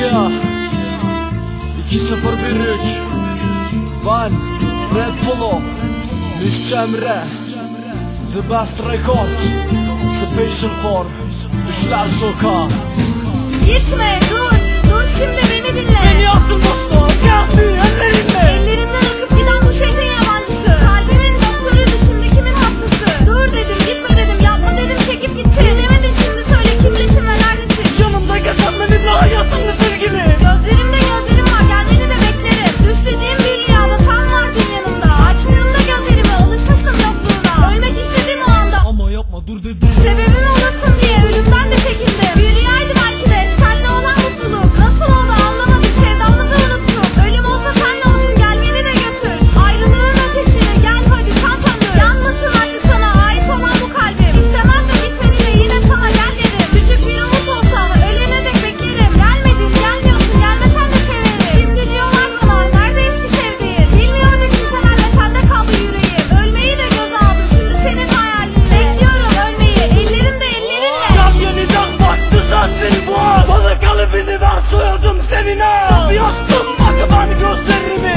Yeah 2013 Ben Red Follow Cemre The Best Records Special for Düşler Sokağı Gitme dur. Dur şimdi beni dinle. Beni attın dostum los terrenos.